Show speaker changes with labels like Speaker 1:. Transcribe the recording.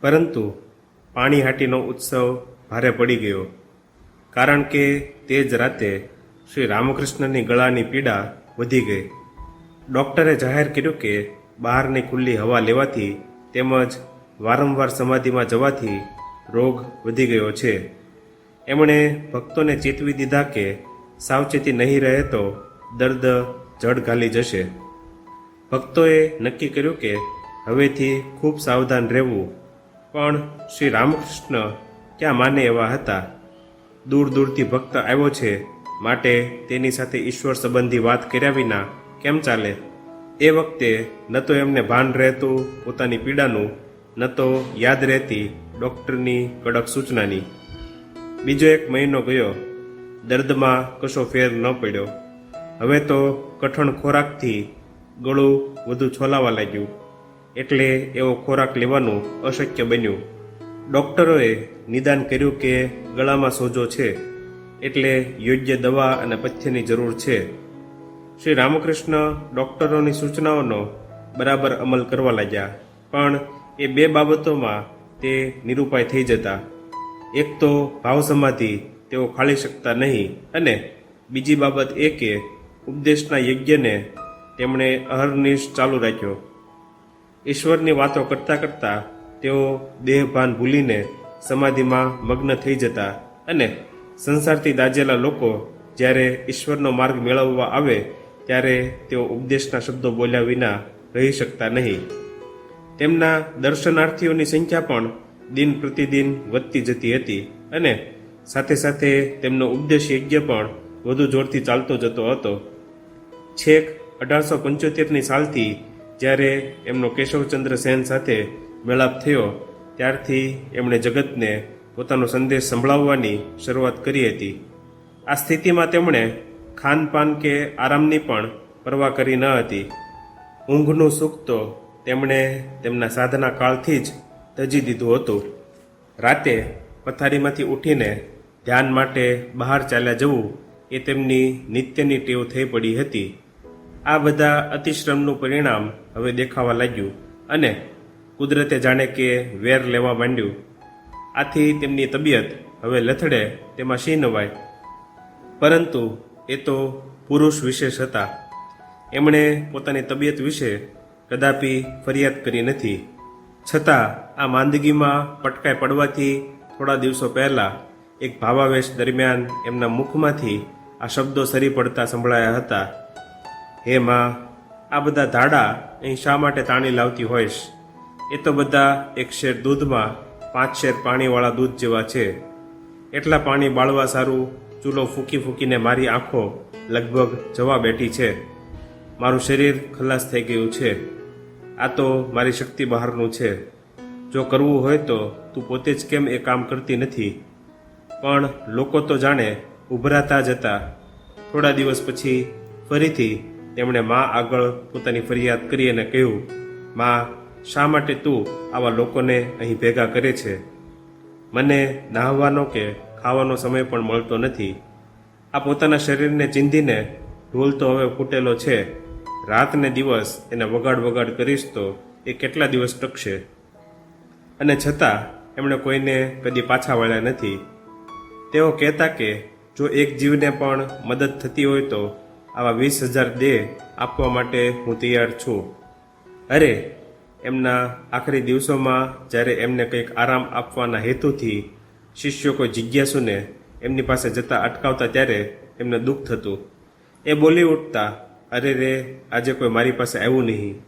Speaker 1: પરંતુ પાણીહાટીનો ઉત્સવ ભારે પડી ગયો. કારણ કે તે જ રાતે શ્રી રામકૃષ્ણની ગળાની પીડા વધી ગઈ. ડૉક્ટરે જાહેર કર્યું કે બહારની ખુલ્લી હવા લેવાથી તેમજ વારંવાર સમાધિમાં જવાથી રોગ વધી ગયો છે. એમણે ભક્તોને ચેતવી દીધા કે સાવચેતી નહીં રહે તો દર્દ જડ ઘાલી જશે. ભક્તોએ નક્કી કર્યું કે હવેથી ખૂબ સાવધાન રહેવું પણ શ્રી રામકૃષ્ણ ક્યાં માને એવા હતા? દૂર દૂરથી ભક્ત આવ્યો છે. માટે તેની સાથે ઈશ્વર સંબંધી વાત કર્યા વિના કેમ ચાલે? એ વખતે ન તો એમને ભાન રહેતું પોતાની પીડાનું, ન તો યાદ રહેતી ડૉક્ટરની કડક સૂચનાની. બીજો એક મહિનો ગયો. દર્દમાં કશો ફેર ન પડ્યો. હવે તો કઠણ ખોરાકથી ગળું વધુ છોલાવા લાગ્યું. એટલે એવો ખોરાક લેવાનું અશક્ય બન્યું. ડૉક્ટરોએ નિદાન કર્યું કે ગળામાં સોજો છે, એટલે યોગ્ય દવા અને પથ્યની જરૂર છે. શ્રી રામકૃષ્ણ ડૉક્ટરોની સૂચનાઓનો બરાબર અમલ કરવા લાગ્યા, પણ એ બે બાબતોમાં તે નિરૂપાય થઈ જતા. એક તો ભાવ સમાધિ તેઓ ખાલી શકતા નહીં, અને બીજી બાબત એ કે ઉપદેશના યજ્ઞને તેમણે અહર્નિશ ચાલુ રાખ્યો. ઈશ્વરની વાતો કરતાં કરતાં તેઓ દેહભાન ભૂલીને સમાધિમાં મગ્ન થઈ જતા અને સંસારથી દાજેલા લોકો જ્યારે ઈશ્વરનો માર્ગ મેળવવા આવે ત્યારે તેઓ ઉપદેશના શબ્દો બોલ્યા વિના રહી શકતા નહીં. તેમના દર્શનાર્થીઓની સંખ્યા પણ દિન પ્રતિદિન વધતી જતી હતી અને સાથે સાથે તેમનો ઉપદેશ યજ્ઞ પણ વધુ જોરથી ચાલતો જતો હતો. છેક અઢારસો પંચોતેરની સાલથી જ્યારે એમનો કેશવચંદ્ર સેન સાથે મેળાપ થયો, ત્યારથી એમણે જગતને પોતાનો સંદેશ સંભળાવવાની શરૂઆત કરી હતી. આ સ્થિતિમાં તેમણે ખાનપાન કે આરામની પણ પરવા કરી ન હતી. ઊંઘનું સુખ તો તેમણે તેમના સાધના કાળથી જ તજી દીધું હતું. રાતે પથારીમાંથી ઉઠીને ધ્યાન માટે બહાર ચાલ્યા જવું એ તેમની નિત્યની ટેવ થઈ પડી હતી. આ બધા અતિશ્રમનું પરિણામ હવે દેખાવા લાગ્યું અને કુદરતે જાણે કે વેર લેવા માંડ્યું. આથી તેમની તબિયત હવે લથડે, તેમાં શી નવાય? પરંતુ એ તો પુરુષ વિશેષ હતા. એમણે પોતાની તબિયત વિશે કદાપી ફરિયાદ કરી નથી. છતાં આ માંદગીમાં પટકાઈ પડવાથી થોડા દિવસો પહેલાં એક ભાવાવેશ દરમિયાન એમના મુખમાંથી આ શબ્દો સરી પડતા સંભળાયા હતા. હે માં, આ બધા ધાડા અહીં શા માટે તાણી લાવતી હોઈશ? એ તો બધા એક શેર દૂધમાં, પાંચ શેર પાણીવાળા દૂધ જેવા છે. એટલા પાણી બાળવા સારું ચૂલો ફૂકી ફૂકીને મારી આંખો લગભગ જવા બેઠી છે. મારું શરીર ખલાસ થઈ ગયું છે. આ તો મારી શક્તિ બહારનું છે. જો કરવું હોય તો તું પોતે જ કેમ એ કામ કરતી નથી? પણ લોકો તો જાણે ઉભરાતા જતા. થોડા દિવસ પછી ફરીથી તેમણે મા આગળ પોતાની ફરિયાદ કરી અને કહ્યું, મા, શા માટે તું આવા લોકોને અહીં ભેગા કરે છે? મને નાહવાનો કે ખાવાનો સમય પણ મળતો નથી. આ પોતાના શરીરને ચીંધીને ઢોલ તો હવે ફૂટેલો છે. રાત ને દિવસ એને વગાડ વગાડ કરીશ તો એ કેટલા દિવસ ટકશે? અને છતાં એમણે કોઈને કદી પાછા વળ્યા નથી. તેઓ કહેતા કે જો એક જીવને પણ મદદ થતી હોય તો આવા વીસ હજાર દે આપવા માટે હું તૈયાર છું. અરે, એમના આખરી દિવસોમાં જ્યારે એમને કંઈક આરામ આપવાના હેતુથી શિષ્યો કોઈ જિજ્ઞાસુને એમની પાસે જતા અટકાવતા ત્યારે એમને દુઃખ થતું. એ બોલી ઉઠતા, અરે રે, આજે કોઈ મારી પાસે આવ્યું નહીં.